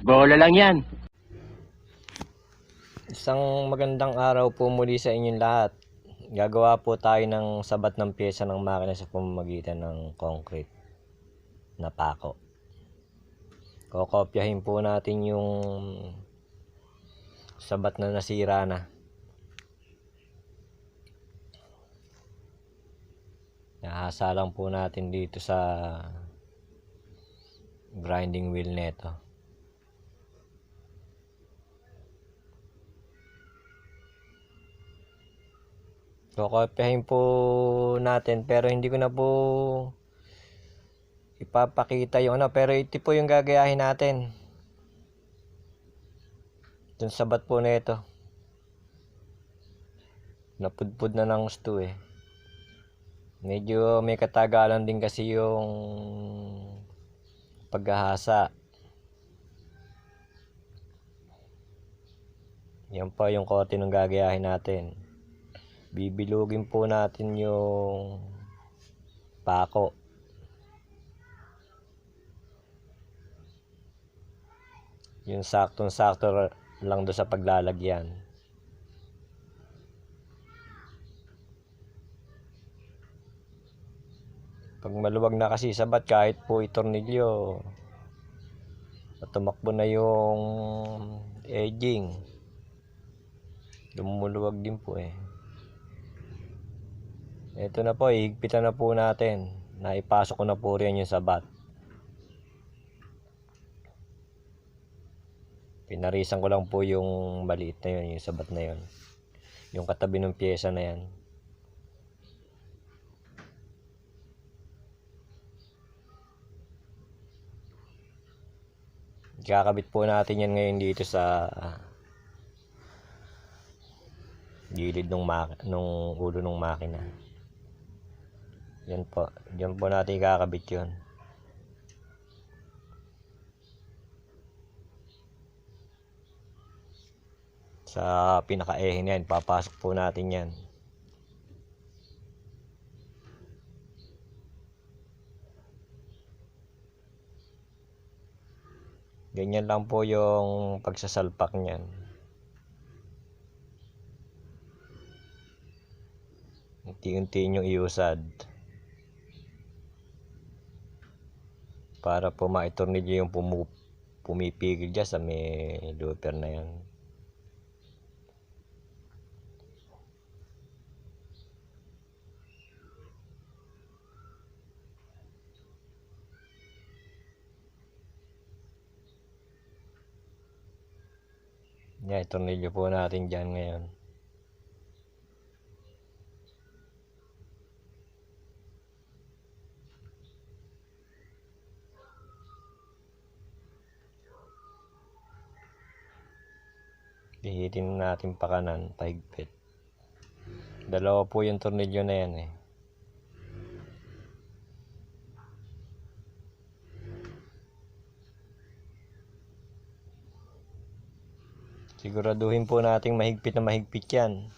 Bola lang yan. Isang magandang araw po muli sa inyong lahat. Gagawa po tayo ng sabat ng pyesa ng makina sa pamamagitan ng concrete na pako. Kokopyahin po natin yung sabat na nasira na. Nahasa lang po natin dito sa grinding wheel neto. Kokopyahin po natin pero hindi ko na po ipapakita yung ano pero ito po yung gagayahin natin. Dun sa bat po na ito. Napudpud na ng gusto eh. Medyo may katagalan din kasi yung paghahasa. Yan pa yung kote ng gagayahin natin bibilugin po natin yung pako. Yung saktong-sakto lang do sa paglalagyan. Pag maluwag na kasi sabat kahit po itornilyo tumakbo na yung edging lumuluwag din po eh ito na po, higpitan na po natin. Naipasok ko na po rin yung sabat. Pinarisan ko lang po yung maliit na yun, yung sabat na yun. Yung katabi ng pyesa na yan. Kakabit po natin yan ngayon dito sa gilid ng nung ulo ng makina. Yan po. Yan po natin ikakabit yun. Sa pinaka-ehe na yan, papasok po natin yan. Ganyan lang po yung pagsasalpak niyan. Unti-unti yung iusad. Para po maitornilyo yung pumu pumipigil dyan sa may looper na yan. Yan, itornilyo po natin dyan ngayon. Pihitin natin pa kanan, pahigpit. Dalawa po yung tornilyo na yan eh. Siguraduhin po nating mahigpit na mahigpit yan.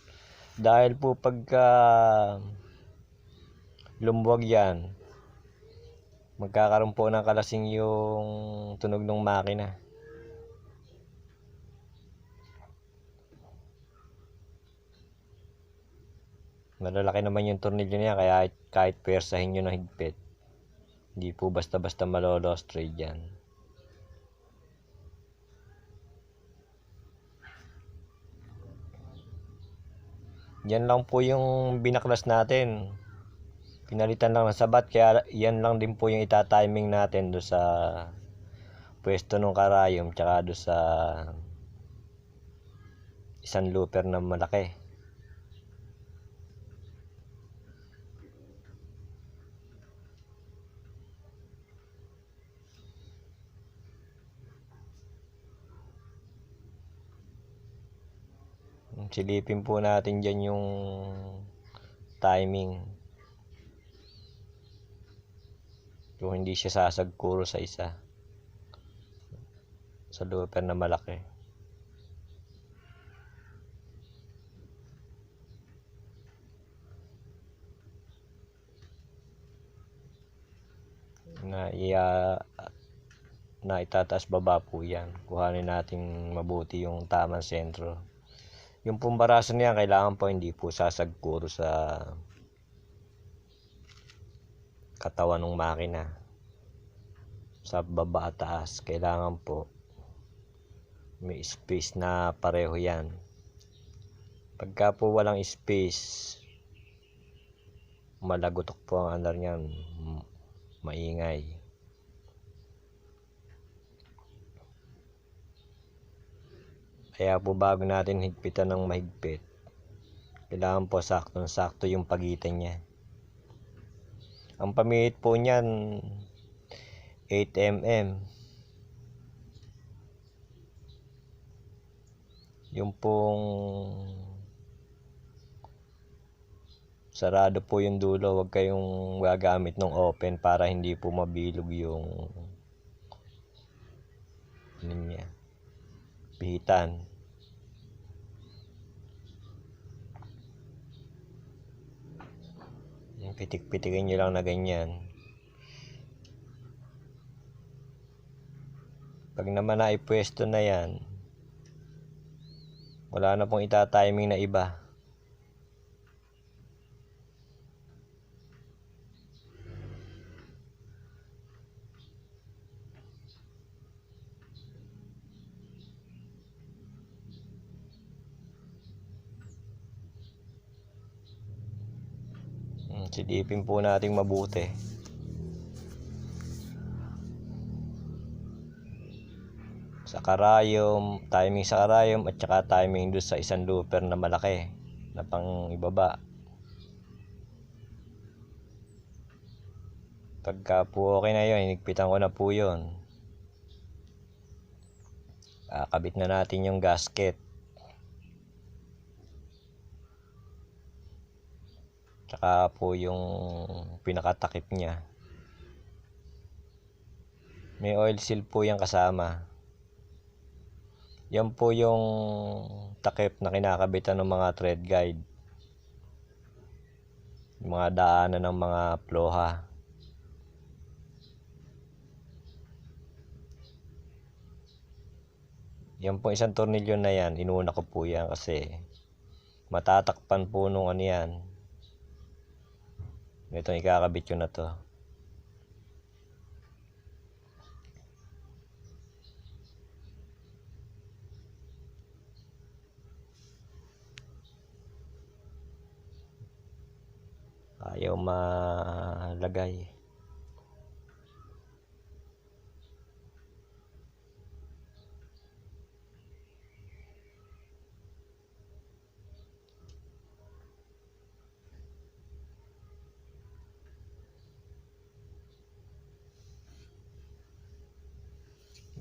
Dahil po pagka lumuwag yan, magkakaroon po ng kalasing yung tunog ng makina. Malalaki naman yung tornilyo niya kaya kahit, persahin nyo ng higpit. Hindi po basta-basta malolos trade yan. Yan lang po yung binaklas natin. Pinalitan lang ng sabat kaya yan lang din po yung itatiming natin do sa pwesto ng karayom tsaka do sa isang looper na malaki. Silipin po natin dyan yung timing. Kung hindi siya sasagkuro sa isa. Sa looper na malaki. Na iya na itataas baba po yan. Kuhanin natin mabuti yung tamang sentro. Yung pumbaraso niya, kailangan po hindi po sasagpuro sa katawan ng makina. Sa baba at taas, kailangan po may space na pareho yan. Pagka po walang space, malagotok po ang andar niyan, maingay. Kaya po bago natin higpitan ng mahigpit, kailangan po saktong-sakto yung pagitan niya. Ang pamihit po niyan 8 mm. Yung pong sarado po yung dulo, huwag kayong gagamit ng open para hindi po mabilog yung ano niya, pihitan. Yung pitik-pitikin nyo lang na ganyan. Pag naman naipwesto na yan, wala na pong itatiming na iba. Mm, Silipin po nating mabuti. Sa karayom, timing sa karayom at saka timing doon sa isang looper na malaki na pang ibaba. Pagka po okay na yun, inigpitan ko na po yun. Kakabit na natin yung gasket. Tsaka po yung pinakatakip niya. May oil seal po yung kasama. Yan po yung takip na kinakabitan ng mga thread guide. Mga daanan ng mga ploha. Yan po isang tornilyo na yan, inuna ko po yan kasi matatakpan po nung ano yan. Ito ikakabit ko na to. Ayaw malagay.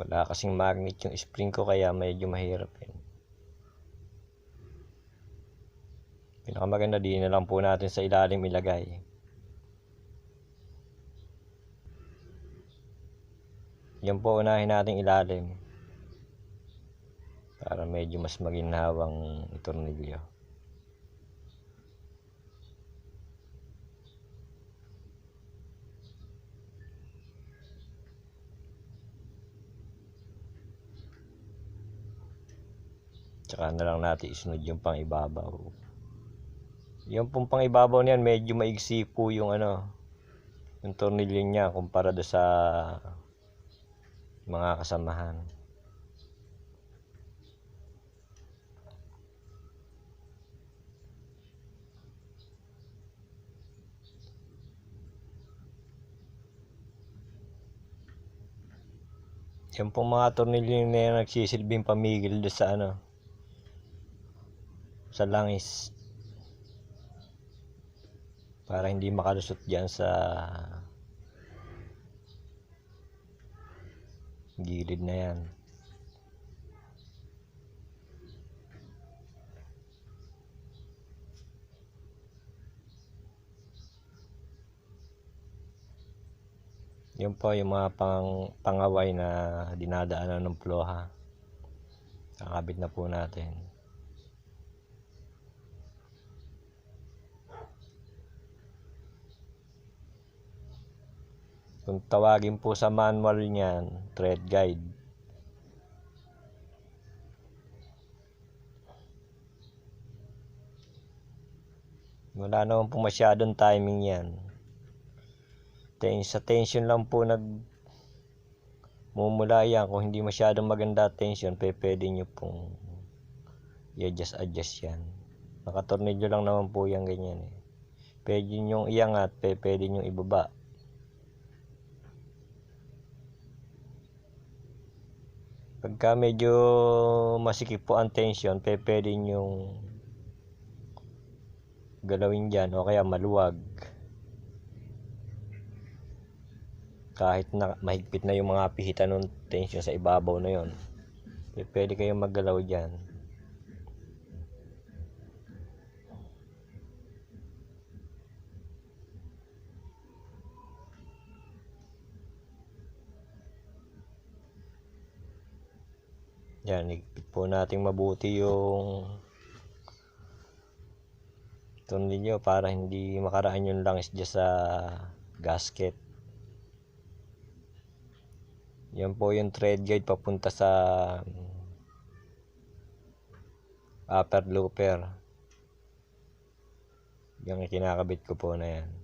Wala kasing magnet yung spring ko kaya medyo mahirap yun. Pinakamaganda di na lang po natin sa ilalim ilagay. Yan po unahin natin ilalim. Para medyo mas maginhawang tornilyo. Tsaka na lang natin isunod yung pang ibabaw. Yung pong pang ibabaw niyan medyo maigsi po yung ano, yung tornilyo niya kumpara do sa mga kasamahan. Yung pong mga tornilyo na yan nagsisilbing pamigil do sa ano, sa langis. Para hindi makalusot diyan sa gilid na yan. Yun po yung mga pang, pangaway na dinadaanan ng ploha. Kakabit na po natin Kung tawagin po sa manual niyan, thread guide. Wala naman po masyadong timing yan. Ten, sa tension lang po nag mumula yan. Kung hindi masyadong maganda tension, pe, pwede nyo pong i-adjust adjust yan. Nakatornilyo lang naman po yan ganyan eh. Pwede nyo iangat, pe, pwede nyo ibaba. Pagka medyo masikip po ang tension, pe, pwede nyo galawin dyan o kaya maluwag. Kahit na mahigpit na yung mga pihitan ng tension sa ibabaw na yon, pe, pwede kayong maggalaw dyan. Yan, higpit po nating mabuti yung tornilyo para hindi makaraan yung langis dyan sa gasket. Yan po yung thread guide papunta sa upper looper. Yung kinakabit ko po na yan.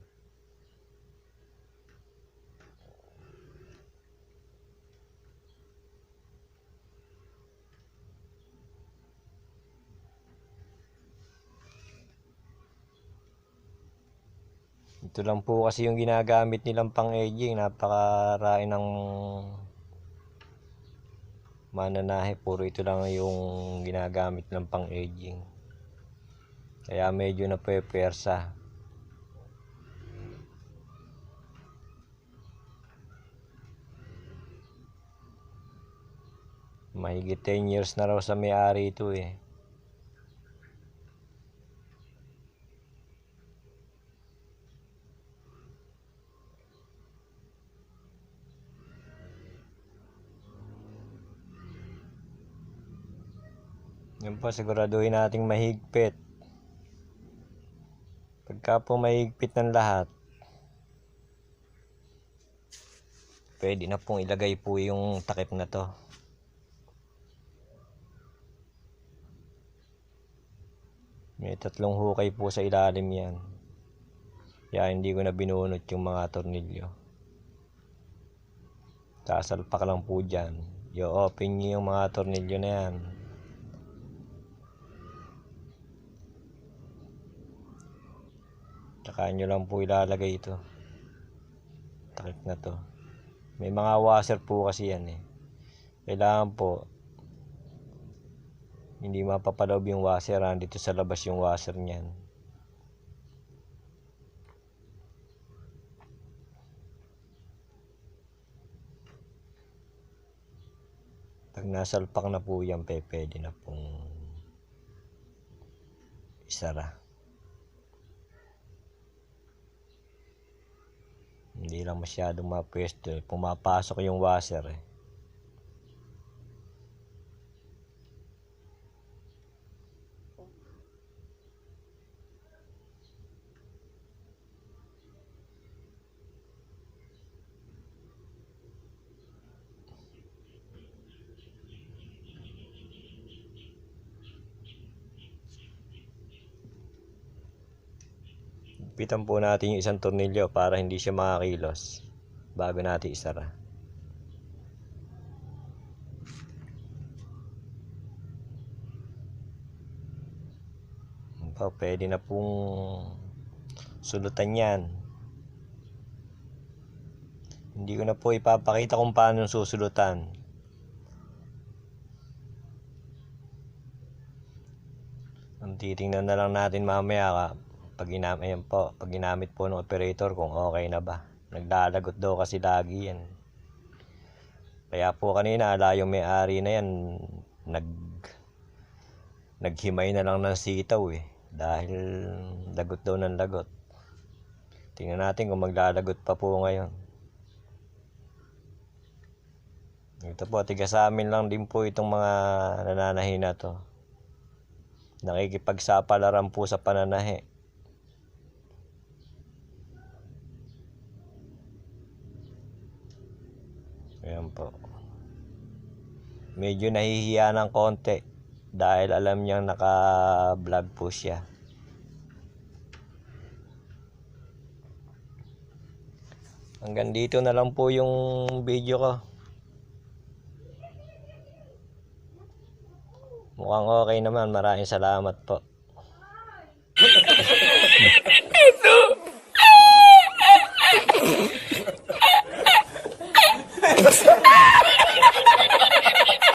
Ito lang po kasi yung ginagamit nilang pang aging. Napakarain ng mananahe. Puro ito lang yung ginagamit ng pang aging. Kaya medyo napwepersa. Mahigit 10 years na raw sa may-ari ito eh. Yan po, siguraduhin nating mahigpit. Pagka po mahigpit ng lahat, pwede na pong ilagay po yung takip na to. May tatlong hukay po sa ilalim yan. Kaya hindi ko na binunot yung mga tornilyo. Sasalpak lang po dyan. I-open nyo yung mga tornilyo na yan. Tsaka nyo lang po ilalagay ito. Takip na to. May mga washer po kasi yan eh. Kailangan po hindi mapapaloob yung washer ah. dito sa labas yung washer niyan. Pag nasalpak na po yan, pe, pwede na pong isara. Hindi lang masyadong mapwesto eh. Pumapasok yung washer eh. Pitan po natin yung isang tornilyo para hindi siya makakilos bago natin isara. Pa, pwede na pong sulutan yan. Hindi ko na po ipapakita kung paano susulutan. Ang titingnan na lang natin mamaya ka pag ginamit, ayan po, pag ginamit po ng operator kung okay na ba. Naglalagot daw kasi lagi yan. Kaya po kanina, ala yung may-ari na yan, nag naghimay na lang ng sitaw eh. Dahil lagot daw ng lagot. Tingnan natin kung maglalagot pa po ngayon. Ito po, tiga sa amin lang din po itong mga nananahi na to. Nakikipagsapalaran po sa pananahi. Ayan po. Medyo nahihiya ng konti dahil alam niyang naka-vlog po siya. Hanggang dito na lang po yung video ko. Mukhang okay naman. Maraming salamat po. Ito! Ah!